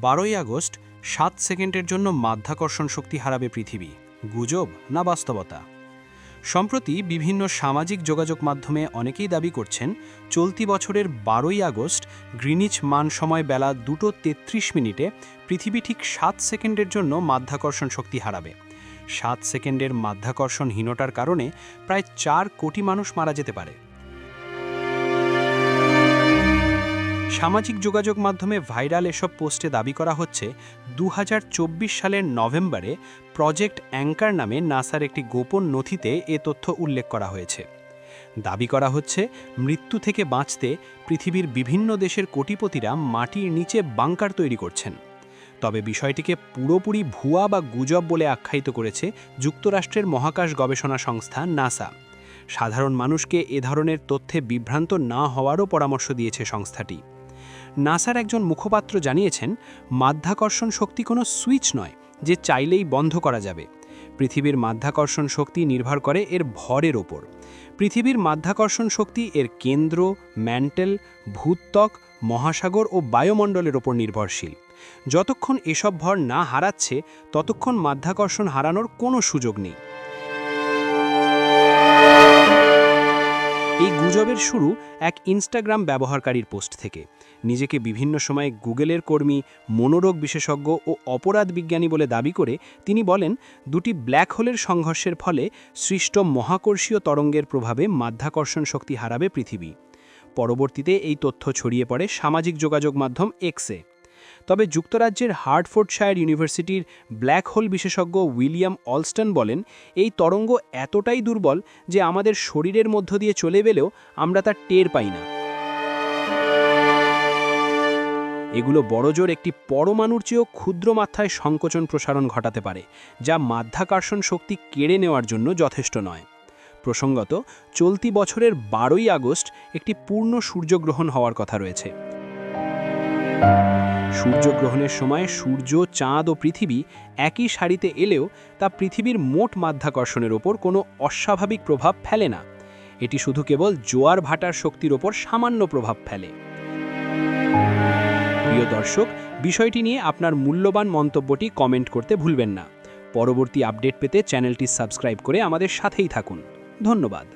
বারোই আগস্ট, সাত সেকেন্ডের জন্য মাধ্যাকর্ষণ শক্তি হারাবে পৃথিবী, গুজব না বাস্তবতা? সম্প্রতি বিভিন্ন সামাজিক যোগাযোগ মাধ্যমে অনেকেই দাবি করছেন, চলতি বছরের বারোই আগস্ট, গ্রিনিচ মান সময় বেলা দুটো তেত্রিশ মিনিটে পৃথিবী ঠিক সাত সেকেন্ডের জন্য মাধ্যাকর্ষণ শক্তি হারাবে। সাত সেকেন্ডের মাধ্যাকর্ষণহীনতার কারণে প্রায় চার কোটি মানুষ মারা যেতে পারে। সামাজিক যোগাযোগ মাধ্যমে ভাইরাল এসব পোস্টে দাবি করা হচ্ছে দু হাজার চব্বিশ সালের নভেম্বরে প্রজেক্ট অ্যাঙ্কার নামে নাসার একটি গোপন নথিতে এ তথ্য উল্লেখ করা হয়েছে। দাবি করা হচ্ছে, মৃত্যু থেকে বাঁচতে পৃথিবীর বিভিন্ন দেশের কোটিপতিরা মাটির নিচে বাংকার তৈরি করছেন। তবে বিষয়টিকে পুরোপুরি ভুয়া বা গুজব বলে আখ্যায়িত করেছে যুক্তরাষ্ট্রের মহাকাশ গবেষণা সংস্থা নাসা। সাধারণ মানুষকে এ ধরনের তথ্যে বিভ্রান্ত না হওয়ারও পরামর্শ দিয়েছে সংস্থাটি। নাসার একজন মুখপাত্র জানিয়েছেন, মাধ্যাকর্ষণ শক্তি কোনো সুইচ নয় যে চাইলেই বন্ধ করা যাবে। পৃথিবীর মাধ্যাকর্ষণ শক্তি নির্ভর করে এর ভরের ওপর। পৃথিবীর মাধ্যাকর্ষণ শক্তি এর কেন্দ্র, ম্যান্টেল, ভূত্বক, মহাসাগর ও বায়ুমণ্ডলের ওপর নির্ভরশীল। যতক্ষণ এসব ভর না হারাচ্ছে, ততক্ষণ মাধ্যাকর্ষণ হারানোর কোনো সুযোগ নেই। গুজবের শুরু এক ইনস্টাগ্রাম ব্যবহারকারীর পোস্ট থেকে। নিজেকে বিভিন্ন সময়ে গুগলের কর্মী, মনোরোগ বিশেষজ্ঞ ও অপরাধ বিজ্ঞানী বলে দাবি করে তিনি বলেন, দুটি ব্ল্যাক হোলের সংঘর্ষের ফলে সৃষ্ট মহাকর্ষীয় তরঙ্গের প্রভাবে মাধ্যাকর্ষণ শক্তি হারাবে পৃথিবী। পরবর্তীতে এই তথ্য ছড়িয়ে পড়ে সামাজিক যোগাযোগ মাধ্যম এক্সে তবে যুক্তরাজ্যের হার্টফোর্ডশায়ার ইউনিভার্সিটির ব্ল্যাক হোল বিশেষজ্ঞ উইলিয়াম অলস্টন বলেন, এই তরঙ্গ এতটাই দুর্বল যে আমাদের শরীরের মধ্য দিয়ে চলে গেলেও আমরা তার টের পাই না। এগুলো বড়জোর একটি পরমাণুর চেয়েও ক্ষুদ্র মাত্রায় সংকোচন প্রসারণ ঘটাতে পারে, যা মাধ্যাকর্ষণ শক্তি কেড়ে নেওয়ার জন্য যথেষ্ট নয়। প্রসঙ্গত, চলতি বছরের বারোই আগস্ট একটি পূর্ণ সূর্যগ্রহণ হওয়ার কথা রয়েছে। সূর্যগ্রহণের সময় সূর্য, চাঁদ ও পৃথিবী একই সারিতে এলেও তা পৃথিবীর মোট মাধ্যাকর্ষণের ওপর কোনো অস্বাভাবিক প্রভাব ফেলে না। এটি শুধু কেবল জোয়ার ভাটার শক্তির ওপর সামান্য প্রভাব ফেলে। প্রিয় দর্শক, বিষয়টি নিয়ে আপনার মূল্যবান মন্তব্যটি কমেন্ট করতে ভুলবেন না। পরবর্তী আপডেট পেতে চ্যানেলটি সাবস্ক্রাইব করে আমাদের সাথেই থাকুন। ধন্যবাদ।